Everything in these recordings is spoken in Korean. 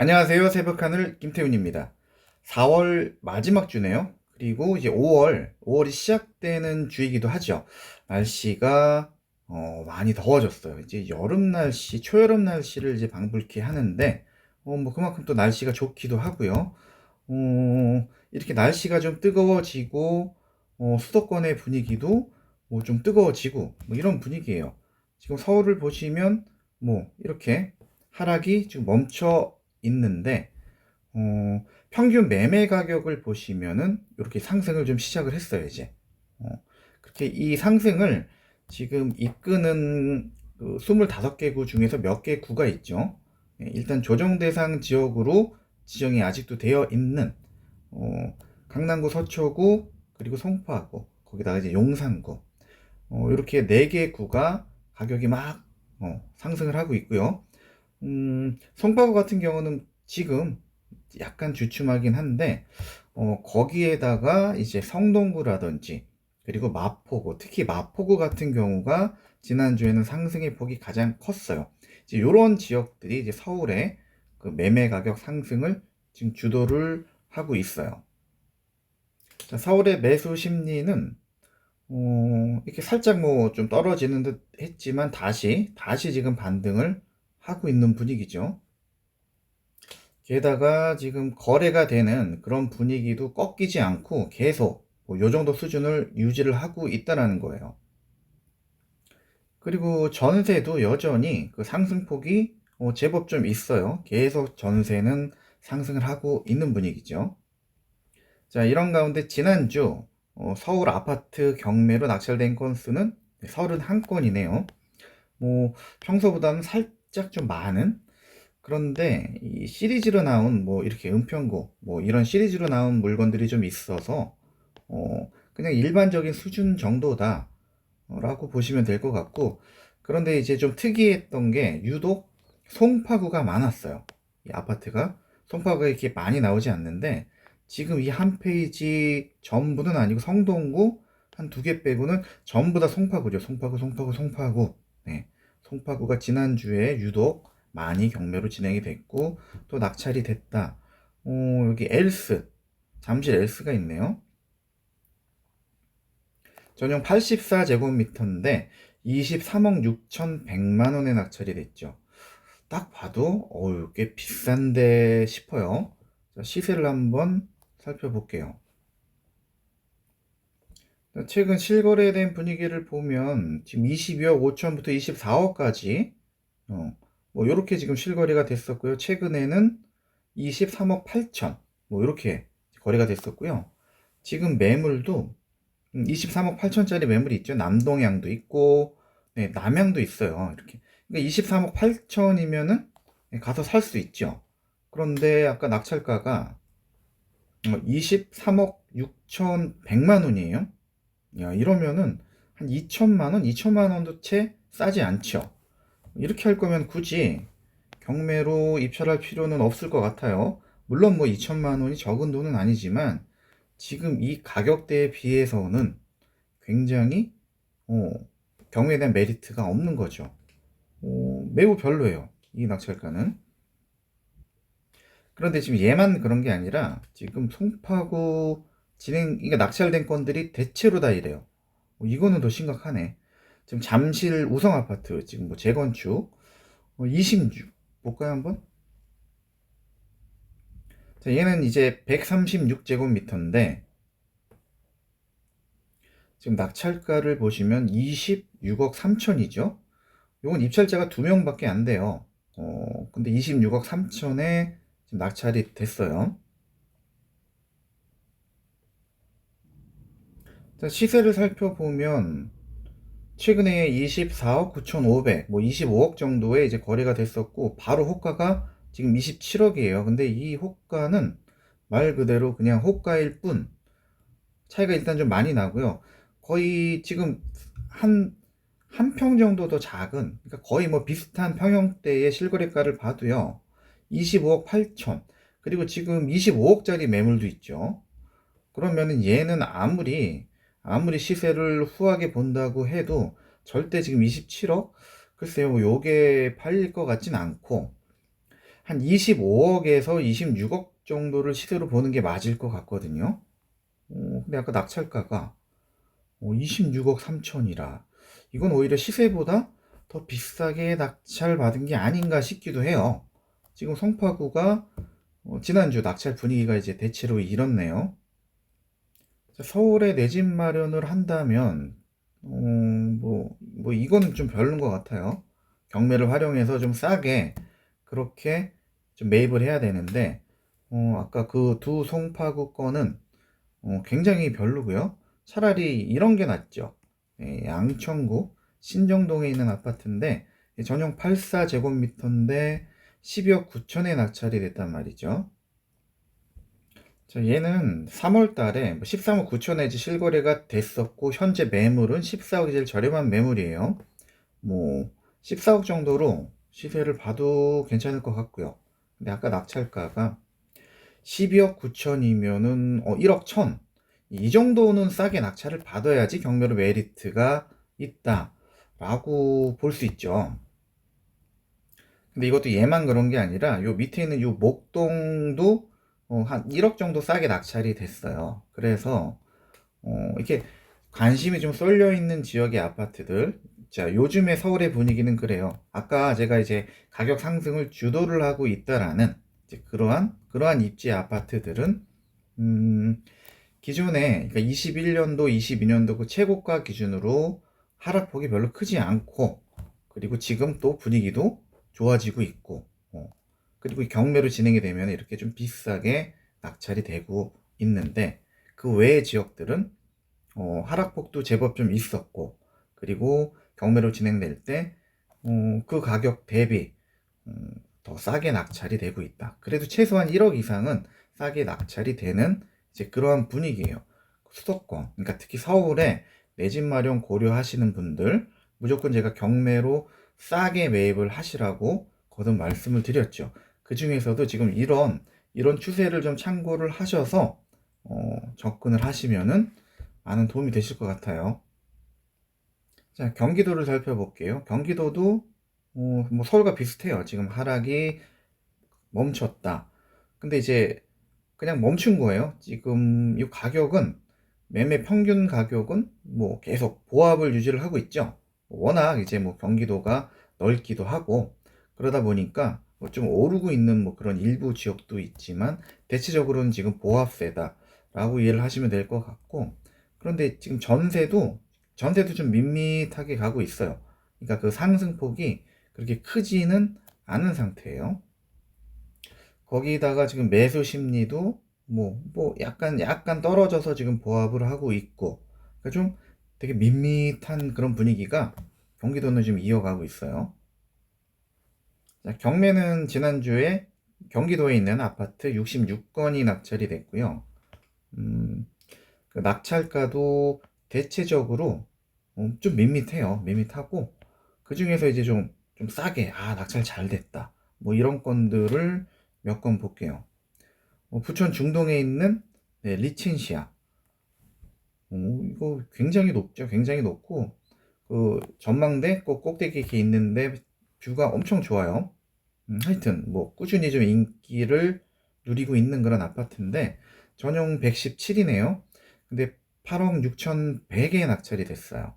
안녕하세요. 새벽하늘 김태훈입니다. 4월 마지막 주네요. 그리고 이제 5월, 5월이 시작되는 주이기도 하죠. 날씨가 어, 많이 더워졌어요. 이제 여름 날씨, 초여름 날씨를 이제 방불케 하는데, 어, 뭐 그만큼 또 날씨가 좋기도 하고요. 어, 이렇게 날씨가 좀 뜨거워지고, 어, 수도권의 분위기도 뭐 좀 뜨거워지고, 뭐 이런 분위기예요. 지금 서울을 보시면 뭐 이렇게 하락이 지금 멈춰 있는데 어, 평균 매매 가격을 보시면은 이렇게 상승을 좀 시작을 했어요 이제 어, 그렇게 이 상승을 지금 이끄는 그 25개 구 중에서 몇 개 구가 있죠 예, 일단 조정 대상 지역으로 지정이 아직도 되어 있는 어, 강남구 서초구 그리고 송파구 거기다가 이제 용산구 어, 이렇게 네 개 구가 가격이 막 어, 상승을 하고 있고요. 음, 송파구 같은 경우는 지금 약간 주춤하긴 한데, 어, 거기에다가 이제 성동구라든지, 그리고 마포구, 특히 마포구 같은 경우가 지난주에는 상승의 폭이 가장 컸어요. 이제 이런 지역들이 이제 서울의 그 매매 가격 상승을 지금 주도를 하고 있어요. 자, 서울의 매수 심리는 어, 이렇게 살짝 뭐 좀 떨어지는 듯 했지만 다시, 다시 지금 반등을 하고 있는 분위기죠. 게다가 지금 거래가 되는 그런 분위기도 꺾이지 않고 계속 뭐요 정도 수준을 유지를 하고 있다라는 거예요. 그리고 전세도 여전히 그 상승폭이 어, 제법 좀 있어요. 계속 전세는 상승을 하고 있는 분위기죠. 자, 이런 가운데 지난주 어, 서울 아파트 경매로 낙찰된 건수는 31건이네요. 뭐 평소보다는 살 짝 좀 많은 그런데 이 시리즈로 나온 뭐 이렇게 은평구 뭐 이런 시리즈로 나온 물건들이 좀 있어서 어 그냥 일반적인 수준 정도다 라고 보시면 될 것 같고 그런데 이제 좀 특이했던 게 유독 송파구가 많았어요. 이 아파트가 송파구가 이렇게 많이 나오지 않는데 지금 이 한 페이지 전부는 아니고 성동구 한 두 개 빼고는 전부 다 송파구죠. 송파구, 송파구, 송파구. 네. 송파구가 지난주에 유독 많이 경매로 진행이 됐고 또 낙찰이 됐다. 어, 여기 엘스, 잠실 엘스가 있네요. 전용 84제곱미터인데 23억 6,100만 원에 낙찰이 됐죠. 딱 봐도 어우 꽤 비싼데 싶어요. 자, 시세를 한번 살펴볼게요. 최근 실거래된 분위기를 보면 지금 22억 5천부터 24억까지 어, 뭐 이렇게 지금 실거래가 됐었고요. 최근에는 23억 8천 뭐 이렇게 거래가 됐었고요. 지금 매물도 23억 8천짜리 매물이 있죠. 남동향도 있고 네, 남향도 있어요. 이렇게 그러니까 23억 8천이면은 가서 살 수 있죠. 그런데 아까 낙찰가가 23억 6,100만 원이에요. 야, 이러면은 한 2천만 원, 2천만 원도 채 싸지 않죠. 이렇게 할 거면 굳이 경매로 입찰할 필요는 없을 것 같아요. 물론 뭐 2천만 원이 적은 돈은 아니지만 지금 이 가격대에 비해서는 굉장히 어, 경매에 대한 메리트가 없는 거죠. 어, 매우 별로예요. 이 낙찰가는. 그런데 지금 얘만 그런 게 아니라 지금 송파구 진행, 이게 낙찰된 건들이 대체로 다 이래요. 어, 이거는 더 심각하네. 지금 잠실 우성 아파트 지금 뭐 재건축 어, 26 볼까요 한번? 자, 얘는 이제 136제곱미터인데 지금 낙찰가를 보시면 26억 3천이죠. 이건 입찰자가 두 명밖에 안 돼요. 어, 근데 26억 3천에 지금 낙찰이 됐어요. 자, 시세를 살펴보면 최근에 24억 9,500, 뭐 25억 정도에 이제 거래가 됐었고 바로 호가가 지금 27억이에요. 근데 이 호가는 말 그대로 그냥 호가일 뿐 차이가 일단 좀 많이 나고요. 거의 지금 한 한 평 정도 더 작은 그러니까 거의 뭐 비슷한 평형대의 실거래가를 봐도요. 25억 8천. 그리고 지금 25억짜리 매물도 있죠. 그러면은 얘는 아무리, 아무리 시세를 후하게 본다고 해도 절대 지금 27억? 글쎄요, 뭐 요게 팔릴 것 같진 않고, 한 25억에서 26억 정도를 시세로 보는 게 맞을 것 같거든요. 어, 근데 아까 낙찰가가 어, 26억 3천이라 이건 오히려 시세보다 더 비싸게 낙찰 받은 게 아닌가 싶기도 해요. 지금 송파구가 어, 지난주 낙찰 분위기가 이제 대체로 이렇네요. 자, 서울에 내 집 마련을 한다면 어, 뭐, 뭐 이거는 좀 별론 것 같아요. 경매를 활용해서 좀 싸게 그렇게 좀 매입을 해야 되는데 어, 아까 그 두 송파구 건은 어, 굉장히 별로고요. 차라리 이런 게 낫죠. 예, 양천구 신정동에 있는 아파트인데 예, 전용 84제곱미터인데 12억 9천에 낙찰이 됐단 말이죠. 자, 얘는 3월 달에 13억 9천에 이제 실거래가 됐었고 현재 매물은 14억이 제일 저렴한 매물이에요. 뭐 14억 정도로 시세를 봐도 괜찮을 것 같고요. 근데 아까 낙찰가가 12억 9천이면은 어, 1억 1천. 이 정도는 싸게 낙찰을 받아야지 경매로 메리트가 있다라고 볼 수 있죠. 근데 이것도 얘만 그런 게 아니라 요 밑에 있는 요 목동도 어, 한 1억 정도 싸게 낙찰이 됐어요. 그래서 어, 이렇게 관심이 좀 쏠려 있는 지역의 아파트들 자, 요즘의 서울의 분위기는 그래요. 아까 제가 이제 가격 상승을 주도를 하고 있다라는 그러한 그러한 입지 아파트들은 음, 기존에 그러니까 21년도, 22년도 그 최고가 기준으로 하락폭이 별로 크지 않고 그리고 지금 또 분위기도 좋아지고 있고 어, 그리고 이 경매로 진행이 되면 이렇게 좀 비싸게 낙찰이 되고 있는데 그 외의 지역들은 어, 하락폭도 제법 좀 있었고 그리고 경매로 진행될 때 어, 그 가격 대비 음, 더 싸게 낙찰이 되고 있다. 그래도 최소한 1억 이상은 싸게 낙찰이 되는 이제 그러한 분위기예요. 수도권, 그러니까 특히 서울에 내 집 마련 고려하시는 분들 무조건 제가 경매로 싸게 매입을 하시라고 거듭 말씀을 드렸죠. 그 중에서도 지금 이런 이런 추세를 좀 참고를 하셔서 어, 접근을 하시면은 많은 도움이 되실 것 같아요. 자, 경기도를 살펴볼게요. 경기도도 어, 뭐 서울과 비슷해요. 지금 하락이 멈췄다. 근데 이제 그냥 멈춘 거예요. 지금 이 가격은 매매 평균 가격은 뭐 계속 보합을 유지를 하고 있죠. 워낙 이제 뭐 경기도가 넓기도 하고 그러다 보니까 뭐 좀 오르고 있는 뭐 그런 일부 지역도 있지만 대체적으로는 지금 보합세다라고 이해를 하시면 될 것 같고 그런데 지금 전세도 전세도 좀 밋밋하게 가고 있어요. 그러니까 그 상승폭이 그렇게 크지는 않은 상태예요. 거기다가 지금 매수 심리도 뭐, 뭐 약간, 약간 떨어져서 지금 보합을 하고 있고, 그러니까 좀 되게 밋밋한 그런 분위기가 경기도는 지금 이어가고 있어요. 자, 경매는 지난주에 경기도에 있는 아파트 66건이 낙찰이 됐고요. 음, 그 낙찰가도 대체적으로 어, 좀 밋밋해요. 밋밋하고, 그 중에서 이제 좀, 좀 싸게, 아, 낙찰 잘 됐다. 뭐 이런 건들을 몇 건 볼게요. 어, 부천 중동에 있는 네, 리첸시아. 오, 이거 굉장히 높죠. 굉장히 높고 그 전망대 꼭 꼭대기 이렇게 있는데 뷰가 엄청 좋아요. 음, 하여튼 뭐 꾸준히 좀 인기를 누리고 있는 그런 아파트인데 전용 117이네요. 근데 8억 6,100에 낙찰이 됐어요.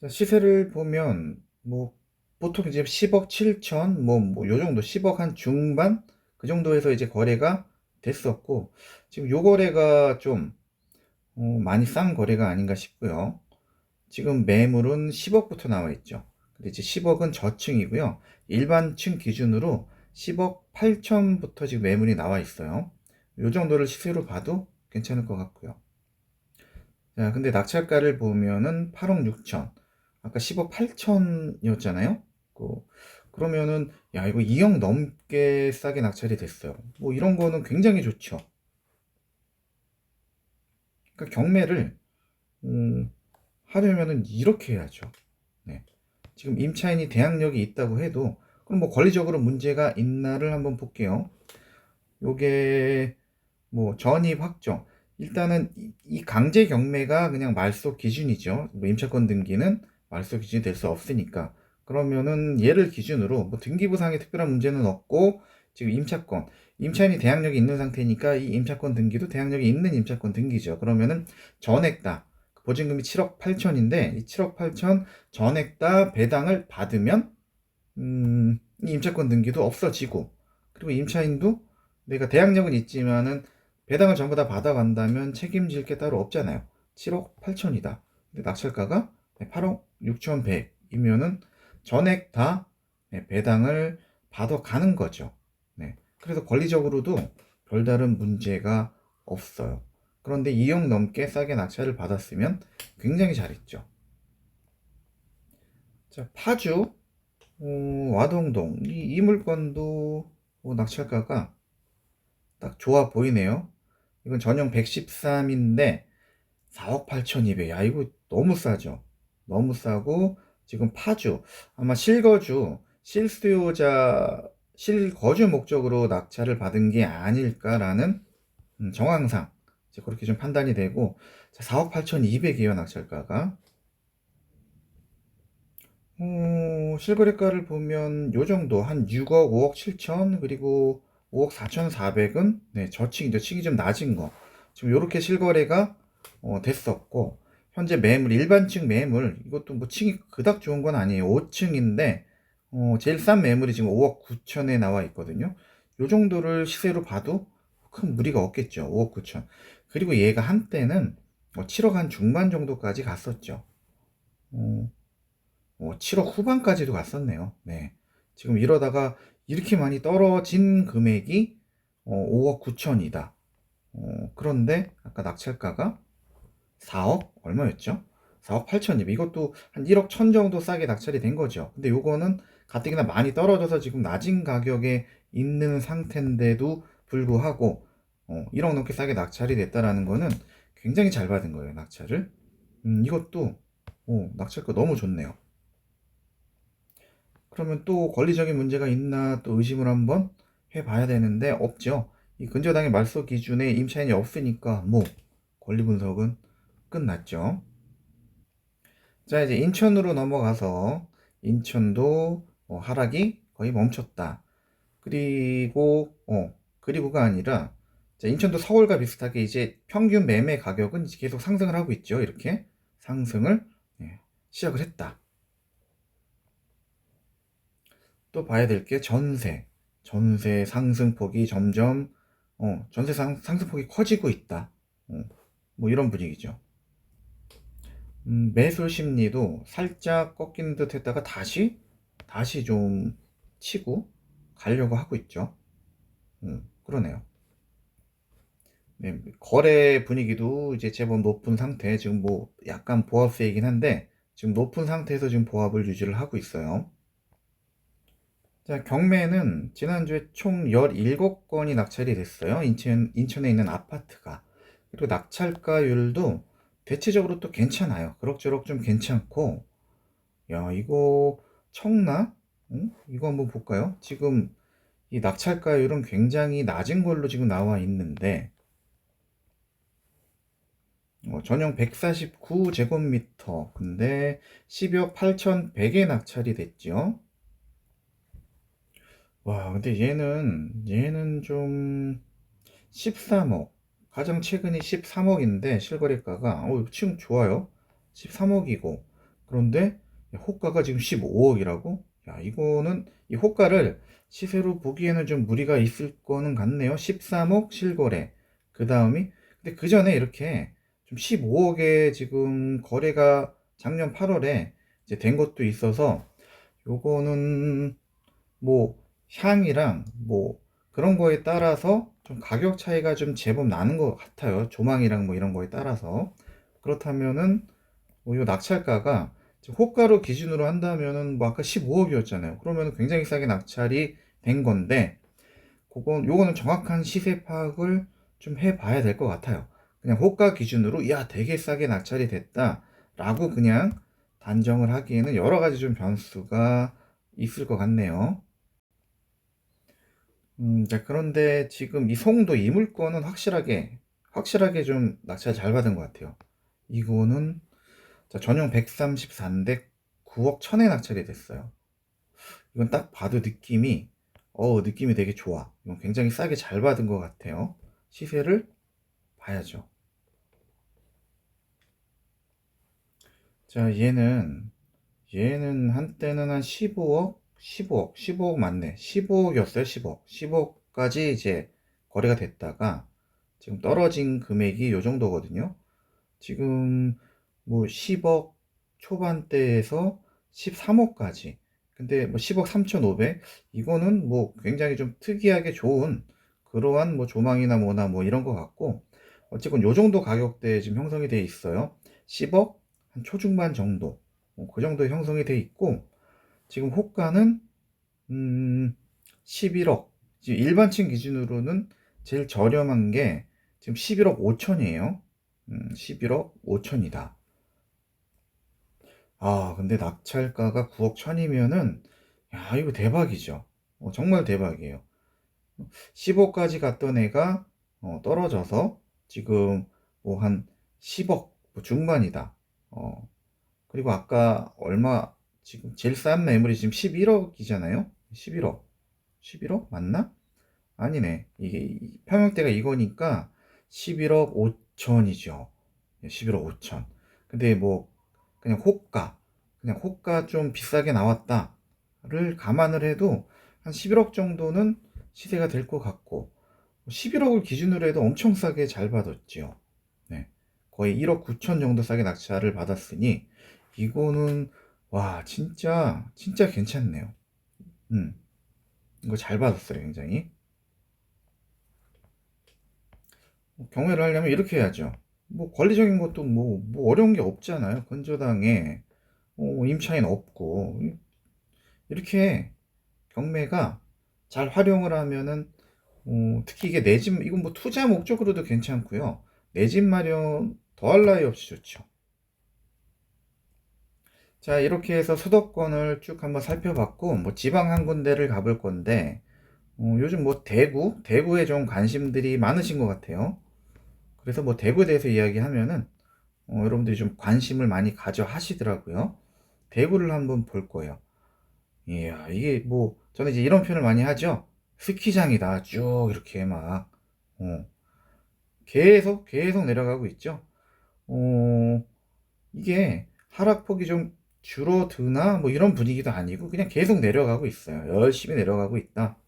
자, 시세를 보면 뭐 보통 이제 10억 7천 뭐뭐요 정도 10억 한 중반 그 정도에서 이제 거래가 됐었고 지금 요 거래가 좀 어, 많이 싼 거래가 아닌가 싶고요. 지금 매물은 10억부터 나와 있죠. 이제 10억은 저층이고요. 일반층 기준으로 10억 8천부터 지금 매물이 나와 있어요. 요 정도를 시세로 봐도 괜찮을 것 같고요. 자, 근데 낙찰가를 보면은 8억 6천. 아까 10억 8천이었잖아요. 그, 그러면은 야 이거 2억 넘게 싸게 낙찰이 됐어요. 뭐 이런 거는 굉장히 좋죠. 그러니까 경매를 음, 하려면은 이렇게 해야죠. 네. 지금 임차인이 대항력이 있다고 해도 그럼 뭐 권리적으로 문제가 있나를 한번 볼게요. 요게 뭐 전입 확정. 일단은 이 강제 경매가 그냥 말소 기준이죠. 뭐 임차권 등기는 말소 기준이 될 수 없으니까 그러면은 얘를 기준으로 뭐 등기부상의 특별한 문제는 없고 지금 임차권, 임차인이 대항력이 있는 상태니까 이 임차권 등기도 대항력이 있는 임차권 등기죠. 그러면은 전액 다 보증금이 7억 8천인데 이 7억 8천 전액 다 배당을 받으면 음, 이 임차권 등기도 없어지고 그리고 임차인도 내가 대항력은 있지만은 배당을 전부 다 받아간다면 책임질 게 따로 없잖아요. 7억 8천이다. 근데 낙찰가가 8억 6천 100이면은 전액 다 네, 배당을 받아가는 거죠. 네. 그래서 권리적으로도 별다른 문제가 없어요. 그런데 2억 넘게 싸게 낙찰을 받았으면 굉장히 잘했죠. 자, 파주, 어, 와동동, 이, 이 물건도 어, 낙찰가가 딱 좋아 보이네요. 이건 전용 113인데 4억 8,200. 야, 이거 너무 싸죠. 너무 싸고 지금 파주 아마 실거주 실수요자 실거주 목적으로 낙찰을 받은 게 아닐까라는 음, 정황상 이제 그렇게 좀 판단이 되고 자, 4억 8,200이에요 낙찰가가. 어, 실거래가를 보면 요 정도 한 6억 5억 7천 그리고 5억 4,400은 네, 저층이죠 층이 좀 낮은 거. 지금 요렇게 실거래가 어, 됐었고 현재 매물 일반층 매물 이것도 뭐 층이 그닥 좋은 건 아니에요. 5층인데 어, 제일 싼 매물이 지금 5억 9천에 나와 있거든요. 요 정도를 시세로 봐도 큰 무리가 없겠죠. 5억 9천. 그리고 얘가 한때는 뭐 7억 한 중반 정도까지 갔었죠. 어, 어, 7억 후반까지도 갔었네요. 네. 지금 이러다가 이렇게 많이 떨어진 금액이 어, 5억 9천이다. 어, 그런데 아까 낙찰가가 4억 얼마였죠? 4억 8천이면 이것도 한 1억 천 정도 싸게 낙찰이 된 거죠. 근데 요거는 가뜩이나 많이 떨어져서 지금 낮은 가격에 있는 상태인데도 불구하고 어, 1억 넘게 싸게 낙찰이 됐다라는 거는 굉장히 잘 받은 거예요, 낙찰을. 음, 이것도 어, 낙찰가 너무 좋네요. 그러면 또 권리적인 문제가 있나 또 의심을 한번 해봐야 되는데 없죠. 이 근저당의 말소 기준에 임차인이 없으니까 뭐 권리 분석은 끝났죠. 자, 이제 인천으로 넘어가서 인천도 어, 하락이 거의 멈췄다. 그리고 어, 그리고가 아니라 자, 인천도 서울과 비슷하게 이제 평균 매매 가격은 계속 상승을 하고 있죠. 이렇게 상승을 예, 시작을 했다. 또 봐야 될 게 전세. 전세 상승폭이 점점 어, 전세 상, 상승폭이 커지고 있다. 어, 뭐 이런 분위기죠. 음, 매수 심리도 살짝 꺾이는 듯 했다가 다시 다시 좀 치고 가려고 하고 있죠. 음, 그러네요. 네, 거래 분위기도 이제 제법 높은 상태, 지금 뭐 약간 보합세이긴 한데 지금 높은 상태에서 지금 보합을 유지를 하고 있어요. 자, 경매는 지난주에 총 17건이 낙찰이 됐어요. 인천, 인천에 있는 아파트가. 그리고 낙찰가율도 대체적으로 또 괜찮아요. 그럭저럭 좀 괜찮고, 야, 이거 청라? 응? 이거 한번 볼까요? 지금 이 낙찰가율은 굉장히 낮은 걸로 지금 나와 있는데, 어, 전용 149제곱미터. 근데 12억 8,100에 낙찰이 됐죠. 와, 근데 얘는, 얘는 좀 13억. 가장 최근이 13억인데 실거래가가 어, 지금 좋아요. 13억이고. 그런데 호가가 지금 15억이라고? 야, 이거는 이 호가를 시세로 보기에는 좀 무리가 있을 거는 같네요. 13억 실거래. 그 다음이 근데 그 전에 이렇게 좀 15억에 지금 거래가 작년 8월에 이제 된 것도 있어서 요거는 뭐 향이랑 뭐 그런 거에 따라서 좀 가격 차이가 좀 제법 나는 것 같아요. 조망이랑 뭐 이런 거에 따라서. 그렇다면은 뭐이 낙찰가가 호가로 기준으로 한다면은 뭐 아까 15억이었잖아요. 그러면 굉장히 싸게 낙찰이 된 건데 그건 요거는 정확한 시세 파악을 좀 해봐야 될 것 같아요. 그냥 호가 기준으로 야 되게 싸게 낙찰이 됐다라고 그냥 단정을 하기에는 여러 가지 좀 변수가 있을 것 같네요. 음, 자, 그런데 지금 이 송도 이 물건은 확실하게, 확실하게 좀 낙찰 잘 받은 것 같아요. 이거는, 자, 전용 134인데 9억 천에 낙찰이 됐어요. 이건 딱 봐도 느낌이 어 느낌이 되게 좋아. 이건 굉장히 싸게 잘 받은 것 같아요. 시세를 봐야죠. 자, 얘는 얘는 한때는 한 15억, 15억, 15억 맞네. 15억이었어요. 10억. 15억까지 이제 거래가 됐다가 지금 떨어진 금액이 요 정도거든요. 지금 뭐 10억 초반대에서 13억까지. 근데 뭐 10억 3,500 이거는 뭐 굉장히 좀 특이하게 좋은 그러한 뭐 조망이나 뭐나 뭐 이런 것 같고 어쨌건 요 정도 가격대에 지금 형성이 돼 있어요. 10억 한 초중반 정도 뭐 그 정도 형성이 돼 있고 지금 호가는 음 11억 지금 일반층 기준으로는 제일 저렴한 게 지금 11억 5천이에요. 음, 11억 5천이다. 아, 근데 낙찰가가 9억 천이면은, 야, 이거 대박이죠. 어, 정말 대박이에요. 15까지 갔던 애가 어, 떨어져서 지금 뭐 한 10억 뭐 중반이다. 어, 그리고 아까 얼마, 지금 제일 싼 매물이 지금 11억이잖아요? 11억. 11억? 맞나? 아니네. 이게 이- 평형대가 이거니까 11억 5천이죠. 11억 5천. 근데 뭐 그냥 호가, 그냥 호가 좀 비싸게 나왔다를 감안을 해도 한 11억 정도는 시세가 될 것 같고 11억을 기준으로 해도 엄청 싸게 잘 받았지요. 네. 거의 1억 9천 정도 싸게 낙찰을 받았으니 이거는 와 진짜 진짜 괜찮네요. 음. 이거 잘 받았어요, 굉장히. 뭐 경매를 하려면 이렇게 해야죠. 뭐 권리적인 것도 뭐, 뭐 어려운 게 없잖아요. 건조당에 어, 임차인 없고 이렇게 경매가 잘 활용을 하면은 어, 특히 이게 내 집 이건 뭐 투자 목적으로도 괜찮고요. 내 집 마련 더할 나위 없이 좋죠. 자 이렇게 해서 수도권을 쭉 한번 살펴봤고 뭐 지방 한 군데를 가볼 건데 어, 요즘 뭐 대구 대구에 좀 관심들이 많으신 것 같아요. 그래서 뭐 대구에 대해서 이야기하면은 어, 여러분들이 좀 관심을 많이 가져 하시더라고요. 대구를 한번 볼 거예요. 이야, 이게 뭐, 저는 이제 이런 표현을 많이 하죠. 스키장이다. 쭉 이렇게 막, 어, 계속, 계속 내려가고 있죠. 어, 이게 하락폭이 좀 줄어드나 뭐 이런 분위기도 아니고 그냥 계속 내려가고 있어요. 열심히 내려가고 있다.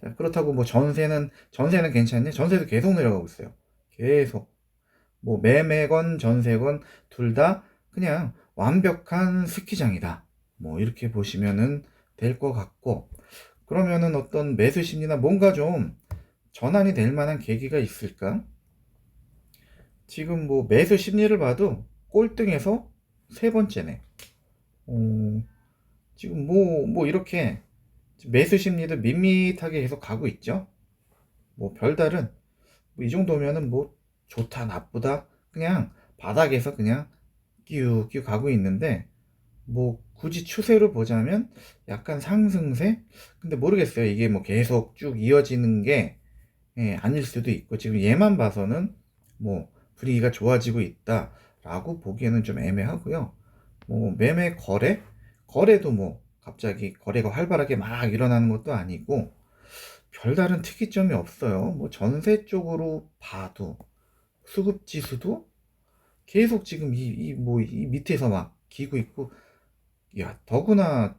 자, 그렇다고 뭐 전세는, 전세는 괜찮네? 전세도 계속 내려가고 있어요. 계속. 뭐 매매건 전세건 둘 다 그냥 완벽한 스키장이다. 뭐 이렇게 보시면은 될 것 같고 그러면은 어떤 매수 심리나 뭔가 좀 전환이 될 만한 계기가 있을까? 지금 뭐 매수 심리를 봐도 꼴등에서 세 번째네. 어, 지금 뭐, 뭐 이렇게 매수 심리도 밋밋하게 계속 가고 있죠. 뭐 별다른 뭐 이 정도면은 뭐 좋다 나쁘다 그냥 바닥에서 그냥 끼우끼우 가고 있는데 뭐 굳이 추세로 보자면 약간 상승세? 근데 모르겠어요. 이게 뭐 계속 쭉 이어지는 게 예, 아닐 수도 있고 지금 얘만 봐서는 뭐 분위기가 좋아지고 있다 라고 보기에는 좀 애매하고요. 뭐 매매 거래? 거래도 뭐 갑자기 거래가 활발하게 막 일어나는 것도 아니고 별다른 특이점이 없어요. 뭐 전세 쪽으로 봐도 수급 지수도 계속 지금 이, 이, 뭐, 이 밑에서 막 기고 있고, 야, 더구나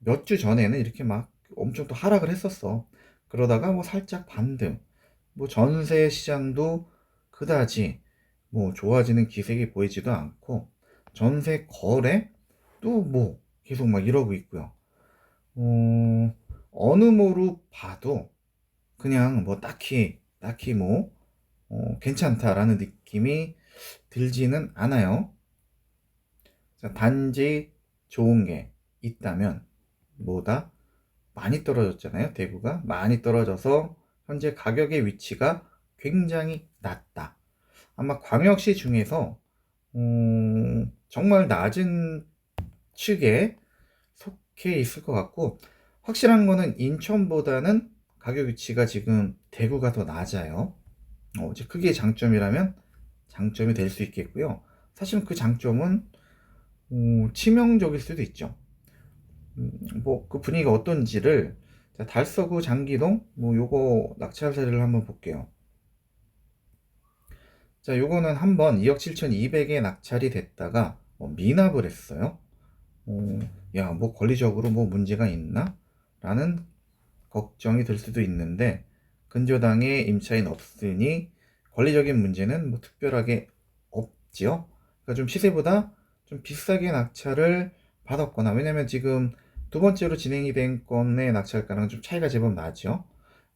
몇 주 전에는 이렇게 막 엄청 또 하락을 했었어. 그러다가 뭐 살짝 반등. 뭐 전세 시장도 그다지 뭐 좋아지는 기색이 보이지도 않고, 전세 거래 또 뭐 계속 막 이러고 있고요. 어, 어느 모로 봐도 그냥 뭐 딱히, 딱히 뭐, 어, 괜찮다라는 느낌이 들지는 않아요. 자, 단지 좋은 게 있다면 뭐다? 많이 떨어졌잖아요. 대구가 많이 떨어져서 현재 가격의 위치가 굉장히 낮다. 아마 광역시 중에서 음, 정말 낮은 측에 속해 있을 것 같고 확실한 거는 인천보다는 가격 위치가 지금 대구가 더 낮아요. 어, 이제 그게 장점이라면 장점이 될 수 있겠고요. 사실 그 장점은 어, 치명적일 수도 있죠. 음, 뭐그 분위기가 어떤지를 자, 달서구 장기동 뭐 요거 낙찰 사례를 한번 볼게요. 자, 요거는 한번 2억 7,200에 낙찰이 됐다가 뭐 미납을 했어요. 어, 야, 뭐 권리적으로 뭐 문제가 있나? 라는 걱정이 들 수도 있는데 근저당에 임차인 없으니 권리적인 문제는 뭐 특별하게 없지요. 그러니까 좀 시세보다 좀 비싸게 낙찰을 받았거나 왜냐면 지금 두 번째로 진행이 된 건의 낙찰가랑 좀 차이가 제법 나죠.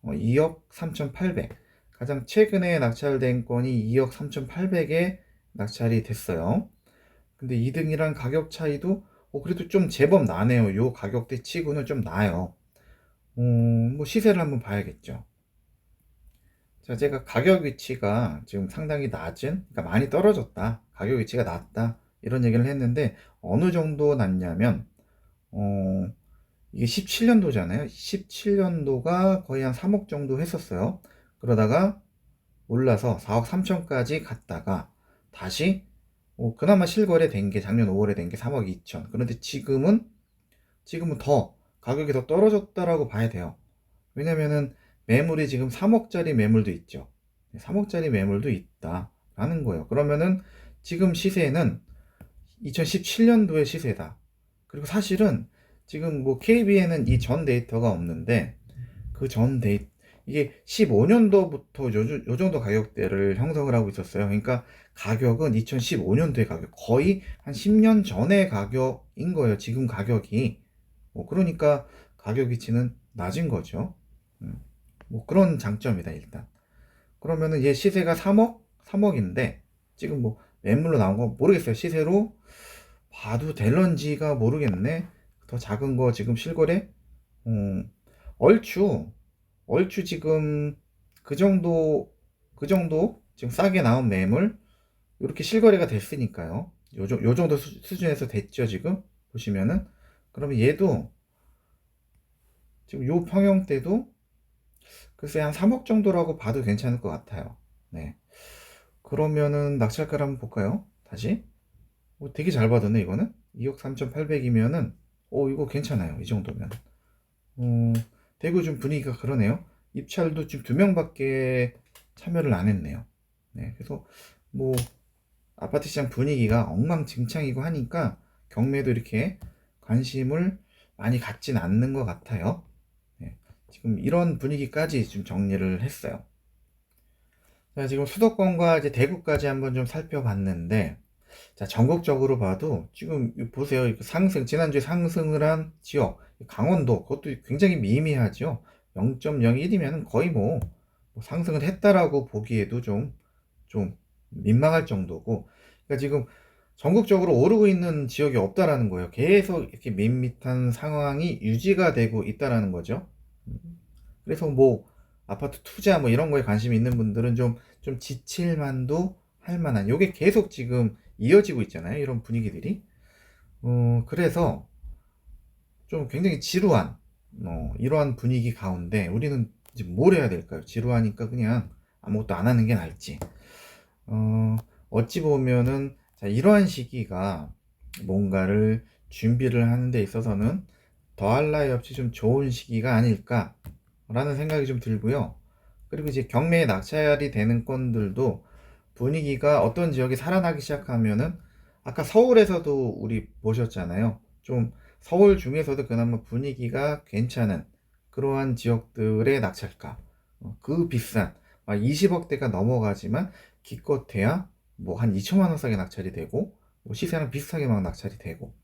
어, 2억 3,800. 가장 최근에 낙찰된 건이 2억 3,800에 낙찰이 됐어요. 근데 2등이랑 가격 차이도 어, 그래도 좀 제법 나네요. 요 가격대 치고는 좀 나요. 어, 뭐 시세를 한번 봐야겠죠. 자, 제가 가격 위치가 지금 상당히 낮은, 그러니까 많이 떨어졌다. 가격 위치가 낮다. 이런 얘기를 했는데, 어느 정도 낮냐면, 어, 이게 17년도잖아요. 17년도가 거의 한 3억 정도 했었어요. 그러다가 올라서 4억 3천까지 갔다가 다시 어, 그나마 실거래 된 게 작년 5월에 된 게 3억 2천. 그런데 지금은 지금은 더 가격이 더 떨어졌다라고 봐야 돼요. 왜냐면은 매물이 지금 3억짜리 매물도 있죠. 3억짜리 매물도 있다라는 거예요. 그러면은 지금 시세는 2017년도의 시세다. 그리고 사실은 지금 뭐 KB에는 이 전 데이터가 없는데 그 전 데이터 이게 15년도부터 요, 요 정도 가격대를 형성을 하고 있었어요. 그러니까 가격은 2015년도의 가격, 거의 한 10년 전의 가격인 거예요. 지금 가격이. 뭐 그러니까 가격 위치는 낮은 거죠. 음, 뭐 그런 장점이다, 일단. 그러면은 얘 시세가 3억? 3억인데, 지금 뭐 매물로 나온 거 모르겠어요. 시세로 봐도 될런지가 모르겠네. 더 작은 거 지금 실거래? 음, 얼추 얼추 지금 그 정도 그 정도 지금 싸게 나온 매물 이렇게 실거래가 됐으니까요. 요, 요 정도 수, 수준에서 됐죠 지금 보시면은 그러면 얘도 지금 요 평형대도 글쎄 한 3억 정도라고 봐도 괜찮을 것 같아요. 네. 그러면은 낙찰가를 한번 볼까요? 다시. 오, 되게 잘 받았네 이거는. 2억 3,800이면은 오 이거 괜찮아요. 이 정도면. 어, 대구 좀 분위기가 그러네요. 입찰도 지금 두 명밖에 참여를 안 했네요. 네, 그래서 뭐 아파트 시장 분위기가 엉망진창이고 하니까 경매도 이렇게 관심을 많이 갖진 않는 것 같아요. 네, 지금 이런 분위기까지 좀 정리를 했어요. 자, 지금 수도권과 이제 대구까지 한번 좀 살펴봤는데, 자, 전국적으로 봐도 지금 보세요. 상승, 지난주에 상승을 한 지역, 강원도, 그것도 굉장히 미미하죠. 0.01이면 거의 뭐, 뭐 상승을 했다라고 보기에도 좀, 좀 민망할 정도고, 그러니까 지금 전국적으로 오르고 있는 지역이 없다라는 거예요. 계속 이렇게 밋밋한 상황이 유지가 되고 있다라는 거죠. 그래서 뭐, 아파트 투자 뭐 이런 거에 관심이 있는 분들은 좀, 좀 지칠만도 할 만한, 요게 계속 지금 이어지고 있잖아요. 이런 분위기들이. 어, 그래서 좀 굉장히 지루한, 어, 이러한 분위기 가운데 우리는 이제 뭘 해야 될까요? 지루하니까 그냥 아무것도 안 하는 게 나을지. 어, 어찌 보면은, 자, 이러한 시기가 뭔가를 준비를 하는 데 있어서는 더할 나위 없이 좀 좋은 시기가 아닐까라는 생각이 좀 들고요. 그리고 이제 경매에 낙찰이 되는 건들도 분위기가 어떤 지역이 살아나기 시작하면은 아까 서울에서도 우리 보셨잖아요. 좀 서울 중에서도 그나마 분위기가 괜찮은 그러한 지역들의 낙찰가 어, 그 비싼 20억대가 넘어가지만 기껏해야 뭐 한 2천만 원 싸게 낙찰이 되고 뭐 시세랑 비슷하게 막 낙찰이 되고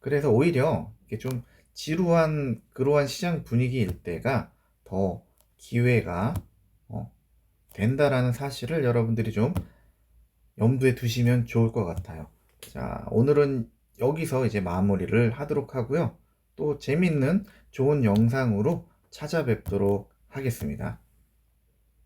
그래서 오히려 이게 좀 지루한 그러한 시장 분위기일 때가 더 기회가 어, 된다라는 사실을 여러분들이 좀 염두에 두시면 좋을 것 같아요. 자, 오늘은 여기서 이제 마무리를 하도록 하고요. 또 재밌는 좋은 영상으로 찾아뵙도록 하겠습니다.